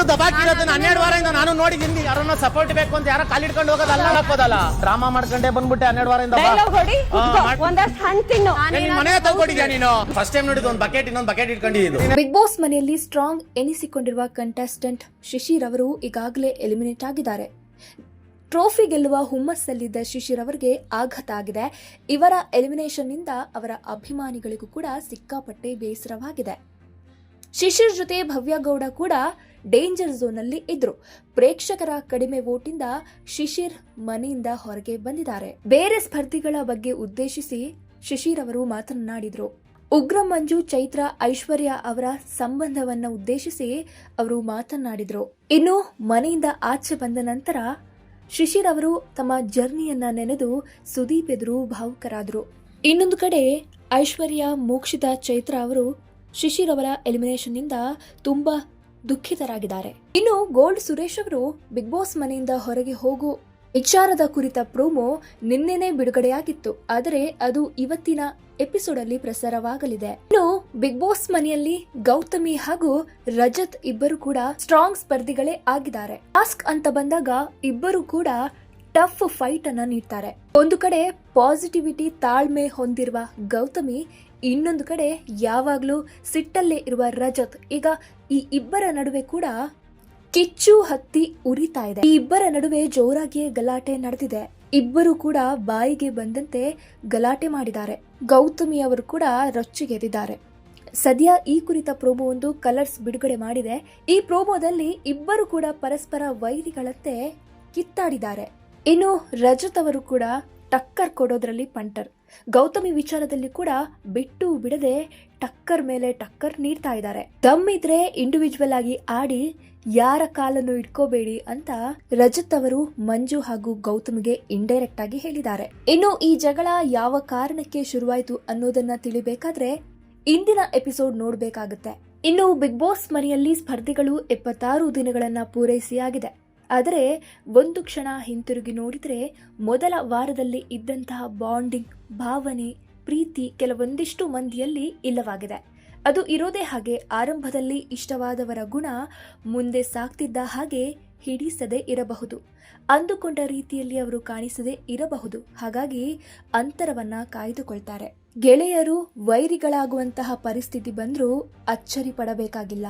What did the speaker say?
ಬಿಟ್ಟು ದಬಾಕಿರೋದನ್ನ ಹನ್ನೆರಡು ವಾರದಿಂದ ನಾನು ನೋಡಿದ್ದೀನಿ ಯಾರನ್ನ ಸಪೋರ್ಟ್ ಬೇಕು ಅಂತ ಯಾರೋ ಕಾಲಿಡ್ಕೊಂಡು ಹೋಗೋದಲ್ಲ ಹಾಕೋದಲ್ಲ ಡ್ರಾಮಾ ಮಾಡ್ಕೊಂಡೆ ಬಂದ್ಬಿಟ್ಟೆ ಹನ್ನೆರಡು ವಾರದಿಂದ ಒಂದಷ್ಟು ಹಣ್ಣು ತಿನ್ನು. ನಿನ್ ಮನೆಗೆ ತಗೊಂಡಿದ್ಯಾ ನೀನು? ಫಸ್ಟ್ ಟೈಮ್ ನೋಡಿದ್ ಒಂದು ಬಕೆಟ್ ಇನ್ನೊಂದು ಬಕೆಟ್ ಇಟ್ಕೊಂಡಿದ್ದು. ಬಿಗ್ ಬಾಸ್ ಮನೆಯಲ್ಲಿ ಸ್ಟ್ರಾಂಗ್ ಎನಿಸಿಕೊಂಡಿರುವ ಕಂಟೆಸ್ಟೆಂಟ್ ಶಿಶಿರ್ ಅವರು ಈಗಾಗಲೇ ಎಲಿಮಿನೇಟ್ ಆಗಿದ್ದಾರೆ. ಟ್ರೋಫಿ ಗೆಲ್ಲುವ ಹುಮ್ಮಸ್ಸಲ್ಲಿದ್ದ ಶಿಶಿರ್ ಅವರಿಗೆ ಆಘಾತ ಆಗಿದೆ. ಇವರ ಎಲಿಮಿನೇಷನ್ನಿಂದ ಅವರ ಅಭಿಮಾನಿಗಳಿಗೂ ಕೂಡ ಸಿಕ್ಕಾಪಟ್ಟೆ ಬೇಸರವಾಗಿದೆ. ಶಿಶಿರ್ ಜೊತೆ ಭವ್ಯ ಗೌಡ ಕೂಡ ಡೇಂಜರ್ ಝೋನಲ್ಲಿ ಇದ್ರು. ಪ್ರೇಕ್ಷಕರ ಕಡಿಮೆ ಓಟಿಂದ ಶಿಶಿರ್ ಮನೆಯಿಂದ ಹೊರಗೆ ಬಂದಿದ್ದಾರೆ. ಬೇರೆ ಸ್ಪರ್ಧಿಗಳ ಬಗ್ಗೆ ಉದ್ದೇಶಿಸಿ ಶಿಶಿರ್ ಅವರು ಮಾತನಾಡಿದ್ರು. ಉಗ್ರ ಮಂಜು ಚೈತ್ರ ಐಶ್ವರ್ಯ ಅವರ ಸಂಬಂಧವನ್ನ ಉದ್ದೇಶಿಸಿ ಅವರು ಮಾತನಾಡಿದ್ರು. ಇನ್ನು ಮನೆಯಿಂದ ಆಚೆ ಬಂದ ನಂತರ ಶಿಶಿರ್ ಅವರು ತಮ್ಮ ಜರ್ನಿಯನ್ನ ನೆನೆದು ಸುದೀಪ್ ಎದುರು ಭಾವುಕರಾದರು. ಇನ್ನೊಂದು ಕಡೆ ಐಶ್ವರ್ಯ ಮೋಕ್ಷಿತ ಚೈತ್ರ ಅವರು ಶಿಶಿರ್ ಅವರ ಎಲಿಮಿನೇಷನ್ನಿಂದ ತುಂಬಾ ದುಃಖಿತರಾಗಿದ್ದಾರೆ. ಇನ್ನು ಗೋಲ್ಡ್ ಸುರೇಶ್ ಅವರು ಬಿಗ್ ಬಾಸ್ ಮನೆಯಿಂದ ಹೊರಗೆ ಹೋಗು ವಿಚಾರದ ಕುರಿತ ಪ್ರೋಮೋ ನಿನ್ನೆನೆ ಬಿಡುಗಡೆಯಾಗಿತ್ತು. ಆದರೆ ಅದು ಇವತ್ತಿನ ಎಪಿಸೋಡ್ ಅಲ್ಲಿ ಪ್ರಸಾರವಾಗಲಿದೆ. ಇನ್ನು ಬಿಗ್ ಬಾಸ್ ಮನೆಯಲ್ಲಿ ಗೌತಮಿ ಹಾಗೂ ರಜತ್ ಇಬ್ಬರು ಕೂಡ ಸ್ಟ್ರಾಂಗ್ ಸ್ಪರ್ಧಿಗಳೇ ಆಗಿದ್ದಾರೆ. ಟಾಸ್ಕ್ ಅಂತ ಬಂದಾಗ ಇಬ್ಬರು ಕೂಡ ಟಫ್ ಫೈಟ್ ಅನ್ನ ನೀಡ್ತಾರೆ. ಒಂದು ಕಡೆ ಪಾಸಿಟಿವಿಟಿ ತಾಳ್ಮೆ ಹೊಂದಿರುವ ಗೌತಮಿ, ಇನ್ನೊಂದು ಕಡೆ ಯಾವಾಗಲೂ ಸಿಟ್ಟಲ್ಲೇ ಇರುವ ರಜತ್. ಈಗ ಈ ಇಬ್ಬರ ನಡುವೆ ಕೂಡ ಕಿಚ್ಚು ಹತ್ತಿ ಉರಿತಾ ಇದೆ. ಈ ಇಬ್ಬರ ನಡುವೆ ಜೋರಾಗಿಯೇ ಗಲಾಟೆ ನಡೆದಿದೆ. ಇಬ್ಬರು ಕೂಡ ಬಾಯಿಗೆ ಬಂದಂತೆ ಗಲಾಟೆ ಮಾಡಿದ್ದಾರೆ. ಗೌತಮಿ ಅವರು ಕೂಡ ರೊಚ್ಚಿಗೆದಿದ್ದಾರೆ ಸದ್ಯ ಈ ಕುರಿತ ಪ್ರೋಮೋ ಒಂದು ಕಲರ್ಸ್ ಬಿಡುಗಡೆ ಮಾಡಿದೆ. ಈ ಪ್ರೋಮೋದಲ್ಲಿ ಇಬ್ಬರು ಕೂಡ ಪರಸ್ಪರ ವೈರಿಗಳಂತೆ ಕಿತ್ತಾಡಿದ್ದಾರೆ. ಇನ್ನು ರಜತ್ ಅವರು ಕೂಡ ಟಕ್ಕರ್ ಕೊಡೋದ್ರಲ್ಲಿ ಪಂಟರ್. ಗೌತಮಿ ವಿಚಾರದಲ್ಲಿ ಕೂಡ ಬಿಟ್ಟು ಬಿಡದೆ ಟಕ್ಕರ್ ಮೇಲೆ ಟಕ್ಕರ್ ನೀಡ್ತಾ ಇದ್ದಾರೆ. ದಮ್ ಇದ್ರೆ ಇಂಡಿವಿಜುವಲ್ ಆಗಿ ಆಡಿ ಯಾರ ಕಾಲನ್ನು ಇಟ್ಕೋಬೇಡಿ ಅಂತ ರಜತ್ ಅವರು ಮಂಜು ಹಾಗೂ ಗೌತಮಿಗೆ ಇಂಡೈರೆಕ್ಟ್ ಆಗಿ ಹೇಳಿದ್ದಾರೆ. ಇನ್ನು ಈ ಜಗಳ ಯಾವ ಕಾರಣಕ್ಕೆ ಶುರುವಾಯಿತು ಅನ್ನೋದನ್ನ ತಿಳಿಬೇಕಾದ್ರೆ ಇಂದಿನ ಎಪಿಸೋಡ್ ನೋಡ್ಬೇಕಾಗುತ್ತೆ. ಇನ್ನು ಬಿಗ್ ಬಾಸ್ ಮನೆಯಲ್ಲಿ ಸ್ಪರ್ಧಿಗಳು ಎಪ್ಪತ್ತಾರು ದಿನಗಳನ್ನ ಪೂರೈಸಿ ಆಗಿದೆ ಆದರೆ ಒಂದು ಕ್ಷಣ ಹಿಂತಿರುಗಿ ನೋಡಿದರೆ ಮೊದಲ ವಾರದಲ್ಲಿ ಇದ್ದಂತಹ ಬಾಂಡಿಂಗ್, ಭಾವನೆ, ಪ್ರೀತಿ ಕೆಲವೊಂದಿಷ್ಟು ಮಂದಿಯಲ್ಲಿ ಇಲ್ಲವಾಗಿದೆ. ಅದು ಇರೋದೇ ಹಾಗೆ ಆರಂಭದಲ್ಲಿ ಇಷ್ಟವಾದವರ ಗುಣ ಮುಂದೆ ಸಾಕ್ತಿದ್ದ ಹಾಗೆ ಹಿಡಿಸದೆ ಇರಬಹುದು. ಅಂದುಕೊಂಡ ರೀತಿಯಲ್ಲಿ ಅವರು ಕಾಣಿಸದೆ ಇರಬಹುದು. ಹಾಗಾಗಿ ಅಂತರವನ್ನ ಕಾಯ್ದುಕೊಳ್ತಾರೆ. ಗೆಳೆಯರು ವೈರಿಗಳಾಗುವಂತಹ ಪರಿಸ್ಥಿತಿ ಬಂದರೂ ಅಚ್ಚರಿ ಪಡಬೇಕಾಗಿಲ್ಲ.